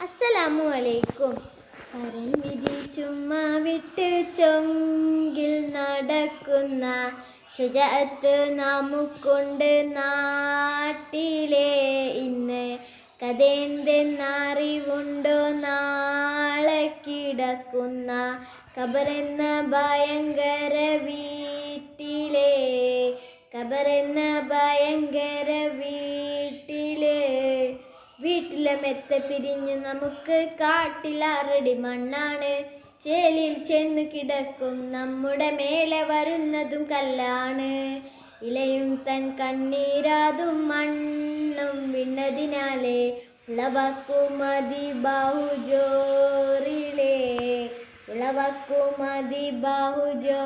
അസ്സലാമു അലൈക്കും പരൻ വിധി ചുമ്മാ വിട്ട് ചൊങ്കിൽ നടക്കുന്ന ഷജഅത്ത് നമുക്കുണ്ട് നാട്ടിലെ ഇന്ന്. കഥയെന്തെന്നറിവുണ്ടോ? നാളെ കിടക്കുന്ന കബറെന്ന ഭയങ്കര വീട്ടിലെ. കബറെന്ന ഭയങ്കര മെത്ത പിരിഞ്ഞു നമുക്ക് കാട്ടിലാറടി മണ്ണാണ്. ചേലിൽ ചെന്ന് കിടക്കും നമ്മുടെ മേലെ വരുന്നതും കല്ലാണ്. ഇലയും തൻ കണ്ണീരാതും മണ്ണും വിണ്ണതിനാലെ ഉളവക്കുമതി ബാഹുജോറിലേ. ഉളവക്കുമതി ബാഹുജോറിലേ.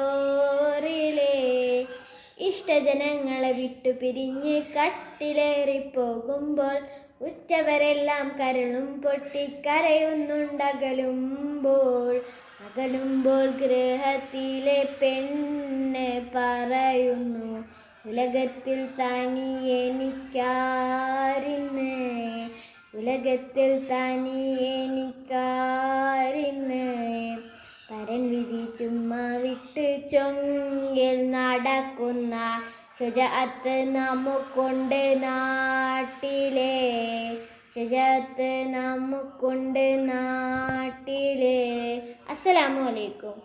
ഇഷ്ടജനങ്ങളെ വിട്ടു പിരിഞ്ഞ് കട്ടിലേറിപ്പോകുമ്പോൾ ഉറ്റവരെല്ലാം കരളും പൊട്ടിക്കരയുന്നുണ്ടകലുമ്പോൾ അകലുമ്പോൾ ഗൃഹത്തിലെ പെണ്ണ് പറയുന്നു ഉലകത്തിൽ തനി എനിക്കാരിന്ന് ഉലകത്തിൽ തനി എനിക്കാരിന്ന് പരൻ വിധി ചുമ്മാ വിട്ട് ചൊങ്കിൽ നടക്കുന്ന ശുചത്ത് നമുക്കുണ്ട് നാട്ടിലെ ചെയ്യത്ത് നമുക്കുണ്ട് നാട്ടിലെ. അസ്സലാമു അലൈക്കും.